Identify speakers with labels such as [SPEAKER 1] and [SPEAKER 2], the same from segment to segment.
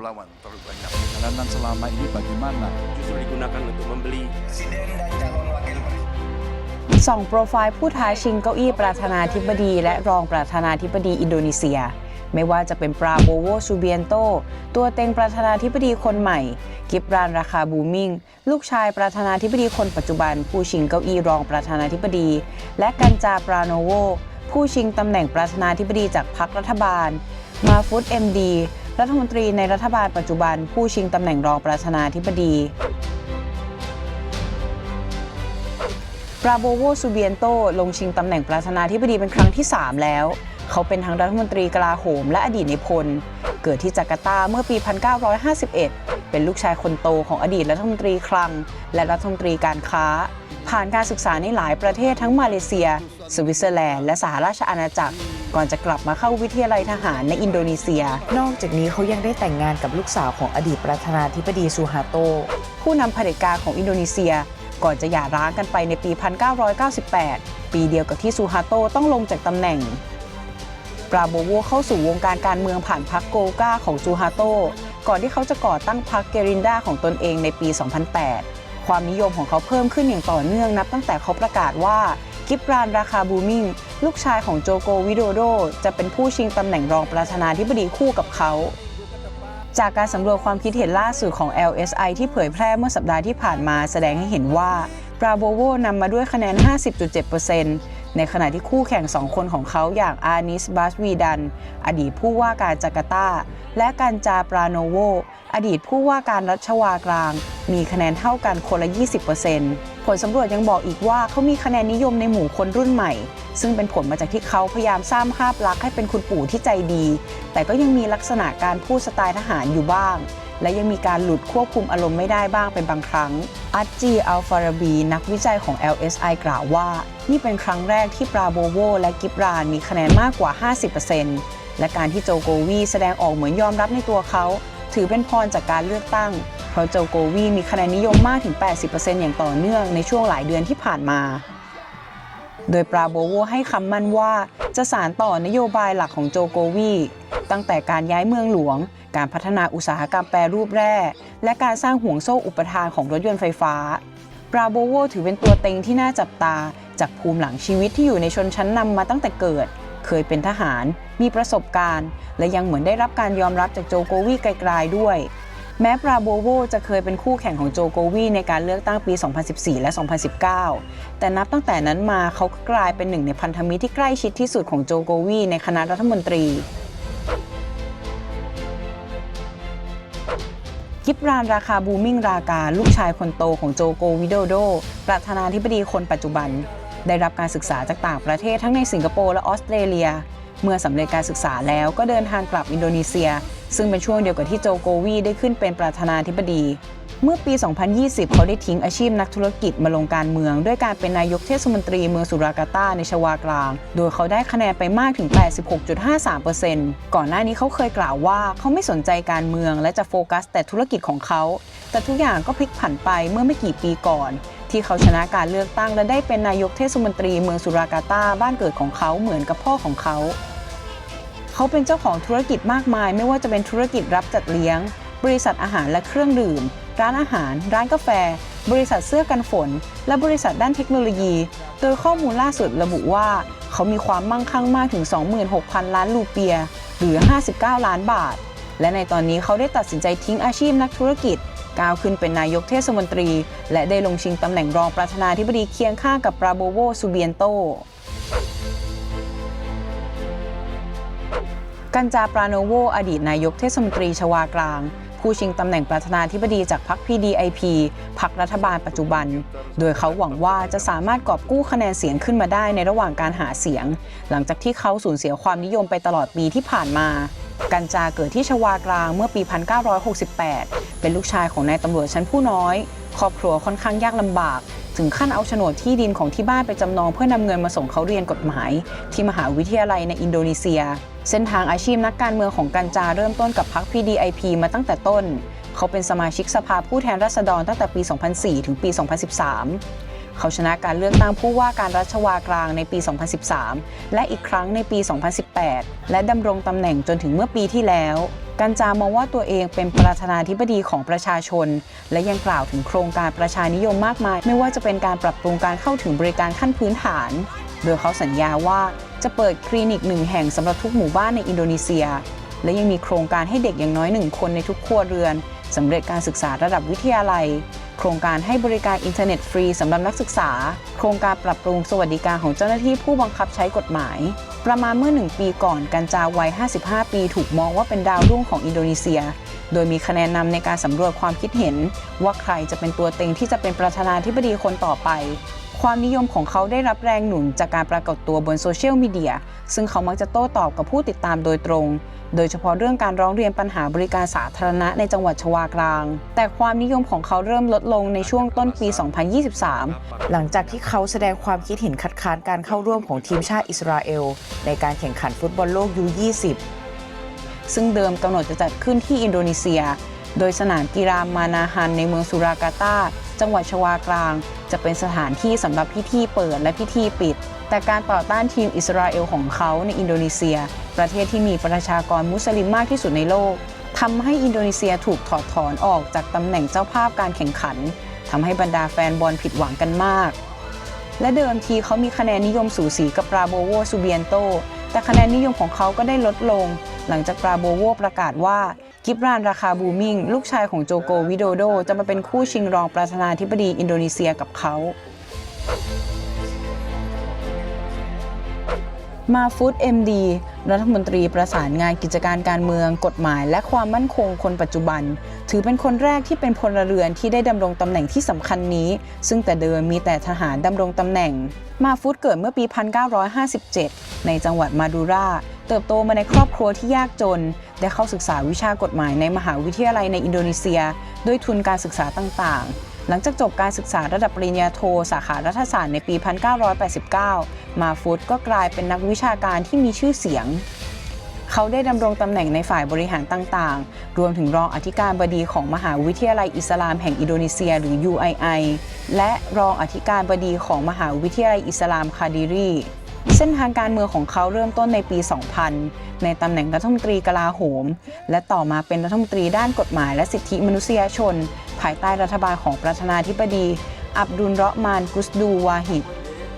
[SPEAKER 1] lawan terlalu banyak.
[SPEAKER 2] Jalanan selama ini bagaimana?
[SPEAKER 3] justru digunakan untuk membeli
[SPEAKER 4] Presiden dan calon wakil presiden.
[SPEAKER 5] ส่องโปรไฟล์ผู้ท้าชิงเก้าอี้ประธานาธิบดี และรองประธานาธิบดีอินโดนีเซีย ไม่ว่าจะเป็นปราโบโวซูเบียนโต ตัวเต็งประธานาธิบดีคนใหม่ กิบรานราคาบูมิง ลูกชายประธานาธิบดีคนปัจจุบัน ผู้ชิงเก้าอี้รองประธานาธิบดี และกันจาปราโนโวผู้ชิงตำแหน่งประธานาธิบดีจากพรรครัฐบาล มาฟุตเอ็มดี รัฐมนตรีในรัฐบาลปัจจุบันผู้ชิงตำแหน่งรองประธานาธิบดีปราโบโวซูเบียนโตลงชิงตำแหน่งประธานาธิบดีเป็นครั้งที่ 3 แล้ว เขาเป็นทั้งรัฐมนตรีกลาโหมและอดีตในพล เกิดที่จาการ์ตาเมื่อปี 1951 เป็นลูกชายคนโตของอดีตรัฐมนตรีคลัง และรัฐมนตรีการค้า ผ่านการศึกษาในหลายประเทศทั้งมาเลเซีย สวิตเซอร์แลนด์และสหราชอาณาจักร ก่อนจะกลับมาเข้าวิทยาลัยทหารในอินโดนีเซีย นอกจากนี้เขายังได้แต่งงานกับลูกสาวของอดีตประธานาธิบดีซูฮาโต ผู้นำเผด็จการของอินโดนีเซีย ก่อนจะหย่าร้างกันไปในปี 1998 ปีเดียวกับที่ซูฮาโตต้องลงจากตำแหน่งปราโบโวเข้าสู่วงการการเมืองผ่านพรรคโกกาของซูฮาโต ก่อนที่เขาจะก่อตั้งพรรคเกรินดาของตนเองในปี 2008 ความนิยมของเขาเพิ่มขึ้นอย่างต่อเนื่องนับตั้งแต่เขาประกาศว่ากิบรานราคาบูมิงลูกชายของโจโกวิโดโด จะเป็นผู้ชิงตำแหน่งรองประธานาธิบดีคู่กับเขา จากการสำรวจความคิดเห็นล่าสุดของ LSI ที่เผยแพร่เมื่อสัปดาห์ที่ผ่านมาแสดงให้เห็นว่าปราโบโวนำมาด้วยคะแนน 50.7%ในขณะที่คู่แข่ง 2 คนของเขาอย่างอานิสบาสวีดัน อดีตผู้ว่าการจาการ์ตา และกันจาปราโนโว อดีตผู้ว่าการรัชวากลาง มีคะแนนเท่ากันคนละ 20%ผลสำรวจยังบอกอีกว่าเขามีคะแนนนิยมในหมู่คนรุ่นใหม่ ซึ่งเป็นผลมาจากที่เขาพยายามสร้างภาพลักษณ์ให้เป็นคุณปู่ที่ใจดี แต่ก็ยังมีลักษณะการพูดสไตล์ทหารอยู่บ้างและยังมีการหลุดควบคุมอารมณ์ไม่ได้บ้างเป็นบางครั้ง อัจจีอัลฟาราบี นักวิจัยของ LSI กล่าวว่า นี่เป็นครั้งแรกที่ปราโบโวและกิบรานมีคะแนนมากกว่า 50% และการที่โจโกวีแสดงออกเหมือนยอมรับในตัวเขา ถือเป็นพรจากการเลือกตั้ง เพราะโจโกวีมีคะแนนนิยมมากถึง 80%อย่างต่อเนื่องในช่วงหลายเดือนที่ผ่านมา โดยปราโบโวให้คำมั่นว่าจะสารต่อนโยบายหลักของโจโกวีตั้งแต่การย้ายเมืองหลวง การพัฒนาอุตสาหกรรมแปรรูปแร่ และการสร้างห่วงโซ่อุปทานของรถยนต์ไฟฟ้า ปราโบโวถือเป็นตัวเต็งที่น่าจับตาจากภูมิหลังชีวิตที่อยู่ในชนชั้นนำมาตั้งแต่เกิด เคยเป็นทหาร มีประสบการณ์ และยังเหมือนได้รับการยอมรับจากโจโกวีไกลๆด้วย แม้ปราโบโวจะเคยเป็นคู่แข่งของโจโกวีในการเลือกตั้งปี 2014 และ 2019 แต่นับตั้งแต่นั้นมาเขาก็กลายเป็นหนึ่งในพันธมิตรที่ใกล้ชิดที่สุดของโจโกวีในคณะรัฐมนตรีกิบรานราคาบูมิงราการลูกชายคนโตของโจโกวิโดโด ประธานาธิบดีคนปัจจุบัน ได้รับการศึกษาจากต่างประเทศทั้งในสิงคโปร์และออสเตรเลีย เมื่อสำเร็จการศึกษาแล้วก็เดินทางกลับอินโดนีเซีย ซึ่งเป็นช่วงเดียวกับที่โจโกวีได้ขึ้นเป็นประธานาธิบดี เมื่อปี 2020 เขาได้ทิ้งอาชีพนักธุรกิจมาลงการเมือง ด้วยการเป็นนายกเทศมนตรีเมืองสุราการ์ตาในชวากลาง โดยเขาได้คะแนนไปมากถึง 86.53%ก่อนหน้านี้เขาเคยกล่าวว่าเขาไม่สนใจการเมือง และจะโฟกัสแต่ธุรกิจของเขา แต่ทุกอย่างก็พลิกผันไปเมื่อไม่กี่ปีก่อน ที่เขาชนะการเลือกตั้งและได้เป็นนายกเทศมนตรีเมืองสุราการ์ตาบ้านเกิดของเขาเหมือนกับพ่อของเขา เขาเป็นเจ้าของธุรกิจมากมาย ไม่ว่าจะเป็นธุรกิจรับจัดเลี้ยง บริษัทอาหารและเครื่องดื่ม ร้านอาหาร ร้านกาแฟ บริษัทเสื้อกันฝน และบริษัทด้านเทคโนโลยี โดยข้อมูลล่าสุดระบุว่า เขามีความมั่งคั่งมากถึง 26,000 ล้านรูเปีย หรือ 59 ล้านบาท และในตอนนี้เขาได้ตัดสินใจทิ้งอาชีพนักธุรกิจ ก้าวขึ้นเป็นนายกเทศมนตรี และได้ลงชิงตำแหน่งรองประธานาธิบดีเคียงข้างกับปราโบโวซูเบียนโตกันจาปราโนโวอดีตนายกเทศมนตรีชวากลาง ผู้ชิงตำแหน่งประธานาธิบดีจากพรรค PDIP พรรครัฐบาลปัจจุบัน โดยเขาหวังว่าจะสามารถกอบกู้คะแนนเสียงขึ้นมาได้ในระหว่างการหาเสียง หลังจากที่เขาสูญเสียความนิยมไปตลอดปีที่ผ่านมา กันจาเกิดที่ชวากลางเมื่อปี 1968 เป็นลูกชายของนายตำรวจชั้นผู้น้อย ครอบครัวค่อนข้างยากลำบาก ถึงขั้นเอาโฉนดที่ดินของที่บ้านไปจำนองเพื่อนำเงินมาส่งเขาเรียนกฎหมาย ที่มหาวิทยาลัยในอินโดนีเซีย เส้นทางอาชีพนักการเมืองของกันจาเริ่มต้นกับพรรค PDIP มาตั้งแต่ต้น เขาเป็นสมาชิกสภาผู้แทนราษฎรตั้งแต่ปี 2004 ถึงปี 2013 เขาชนะการเลือกตั้งผู้ว่าการรัชวากลางในปี 2013 และอีกครั้งในปี 2018 และดำรงตำแหน่งจนถึงเมื่อปีที่แล้ว กันจามองว่าตัวเองเป็นประธานาธิบดีของประชาชน และยังกล่าวถึงโครงการประชานิยมมากมาย ไม่ว่าจะเป็นการปรับปรุงการเข้าถึงบริการขั้นพื้นฐาน โดยเขาสัญญาว่าจะเปิดคลินิกหนึ่งแห่งสำหรับทุกหมู่บ้านในอินโดนีเซีย และยังมีโครงการให้เด็กอย่างน้อยหนึ่งคนในทุกครัวเรือนสำเร็จการศึกษาระดับวิทยาลัย โครงการให้บริการอินเทอร์เน็ตฟรีสำหรับนักศึกษา โครงการปรับปรุงสวัสดิการของเจ้าหน้าที่ผู้บังคับใช้กฎหมาย ประมาณเมื่อหนึ่งปีก่อนกันจาวัย 55 ปีถูกมองว่าเป็นดาวรุ่งของอินโดนีเซีย โดยมีคะแนนนำในการสำรวจความคิดเห็น ว่าใครจะเป็นตัวเต็งที่จะเป็นประธานาธิบดีคนต่อไป ความนิยมของเขาได้รับแรงหนุนจากการปรากฏตัวบนโซเชียลมีเดียซึ่งเขามักจะโต้ตอบกับผู้ติดตามโดยตรง โดยเฉพาะเรื่องการร้องเรียนปัญหาบริการสาธารณะในจังหวัดชวากลาง แต่ความนิยมของเขาเริ่มลดลงในช่วงต้นปี 2023 หลังจากที่เขาแสดงความคิดเห็นคัดค้านการเข้าร่วมของทีมชาติอิสราเอล ในการแข่งขันฟุตบอลโลกยู20 ซึ่งเดิมกำหนดจะจัดขึ้นที่อินโดนีเซีย โดยสนามกีฬามานาฮันในเมืองสุรากาตาจังหวัดชวากลาง จะเป็นสถานที่สำหรับพิธีเปิดและพิธีปิด แต่การต่อต้านทีมอิสราเอลของเขาในอินโดนีเซีย ประเทศที่มีประชากรมุสลิมมากที่สุดในโลกทำให้อินโดนีเซียถูกถอดถอนออกจากตำแหน่งเจ้าภาพการแข่งขันทำให้บรรดาแฟนบอลผิดหวังกันมาก และเดิมทีเขามีคะแนนนิยมสูสีกับปราโบโวซูเบียนโต แต่คะแนนนิยมของเขาก็ได้ลดลง หลังจากปราโบโวประกาศว่า กิบรานราคาบูมิงลูกชายของโจโกวิโดโด จะมาเป็นคู่ชิงรองประธานาธิบดีอินโดนีเซียกับเขามาฟุตเอ็มดีรัฐมนตรีประสานงานกิจการการเมือง กฎหมาย และความมั่นคงคนปัจจุบัน ถือเป็นคนแรกที่เป็นพลเรือนที่ได้ดำรงตำแหน่งที่สำคัญนี้ ซึ่งแต่เดิมมีแต่ทหารดำรงตำแหน่ง มาฟุตเกิดเมื่อปี 1957 ในจังหวัดมาดูรา เติบโตมาในครอบครัวที่ยากจน ได้เข้าศึกษาวิชากฎหมายในมหาวิทยาลัยในอินโดนีเซีย ด้วยทุนการศึกษาต่างๆ หลังจากจบการศึกษาระดับปริญญาโท สาขารัฐศาสตร์ในปี 1989 มาฟุตก็กลายเป็นนักวิชาการที่มีชื่อเสียงเขาได้ดำรงตำแหน่งในฝ่ายบริหารต่างๆ รวมถึงรองอธิการบดีของมหาวิทยาลัยอิสลามแห่งอินโดนีเซียหรือ UII และรองอธิการบดีของมหาวิทยาลัยอิสลามคาดิรี เส้นทางการเมืองของเขาเริ่มต้นในปี 2000 ในตำแหน่งรัฐมนตรีกลาโหม และต่อมาเป็นรัฐมนตรีด้านกฎหมายและสิทธิมนุษยชน ภายใต้รัฐบาลของประธานาธิบดี อับดุลเราะมานกุสดูวาฮิด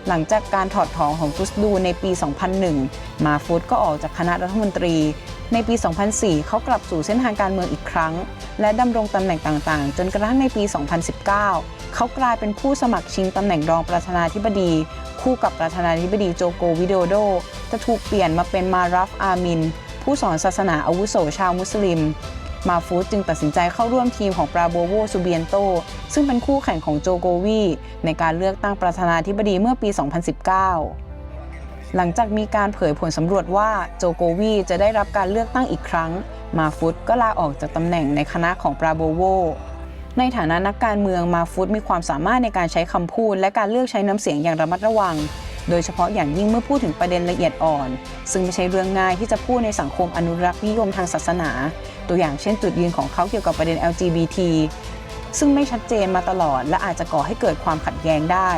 [SPEAKER 5] หลังจากการถอดถอนของกุสดูในปี 2001 มาฟุตก็ออกจากคณะรัฐมนตรี ในปี 2004 เขากลับสู่เส้นทางการเมืองอีกครั้ง และดำรงตำแหน่งต่างๆ จนกระทั่งในปี 2019 เขากลายเป็นผู้สมัครชิงตำแหน่งรองประธานาธิบดี คู่กับประธานาธิบดีโจโกวิโดโด จะถูกเปลี่ยนมาเป็นมารัฟอามิน ผู้สอนศาสนาอาวุโสชาวมุสลิม มาฟูดจึงตัดสินใจเข้าร่วมทีมของปราโบโวซูเบียนโต ซึ่งเป็นคู่แข่งของโจโกวี ในการเลือกตั้งประธานาธิบดีเมื่อปี 2019 หลังจากมีการเผยผลสำรวจว่าโจโกวีจะได้รับการเลือกตั้งอีกครั้ง มาฟุตก็ลาออกจากตำแหน่งในคณะของปราโบโวในฐานะนักการเมืองมาฟุตมีความสามารถในการใช้คำพูด และการเลือกใช้น้ำเสียงอย่างระมัดระวัง โดยเฉพาะอย่างยิ่งเมื่อพูดถึงประเด็นละเอียดอ่อน ซึ่งไม่ใช่เรื่องง่ายที่จะพูดในสังคมอนุรักษ์นิยมทางศาสนา ตัวอย่างเช่นจุดยืนของเขาเกี่ยวกับประเด็น LGBT ซึ่งไม่ชัดเจนมาตลอด และอาจจะก่อให้เกิดความขัดแย้งได้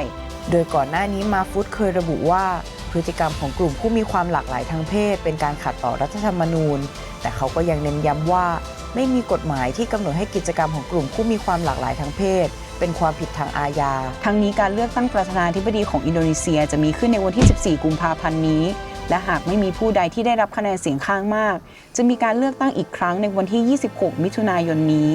[SPEAKER 5] โดยก่อนหน้านี้มาฟุตเคยระบุว่า พฤติกรรมของกลุ่มผู้มีความหลากหลายทางเพศ เป็นการขัดต่อรัฐธรรมนูญ แต่เขาก็ยังเน้นย้ำว่า ไม่มีกฎหมายที่กำหนดให้กิจกรรมของกลุ่มผู้มีความหลากหลายทางเพศ เป็นความผิดทางอาญา ทั้งนี้การเลือกตั้งประธานาธิบดีของอินโดนีเซียจะมีขึ้นในวันที่ 14 กุมภาพันธ์นี้ และหากไม่มีผู้ใดที่ได้รับคะแนนเสียงข้างมาก จะมีการเลือกตั้งอีกครั้งในวันที่ 26 มิถุนายนนี้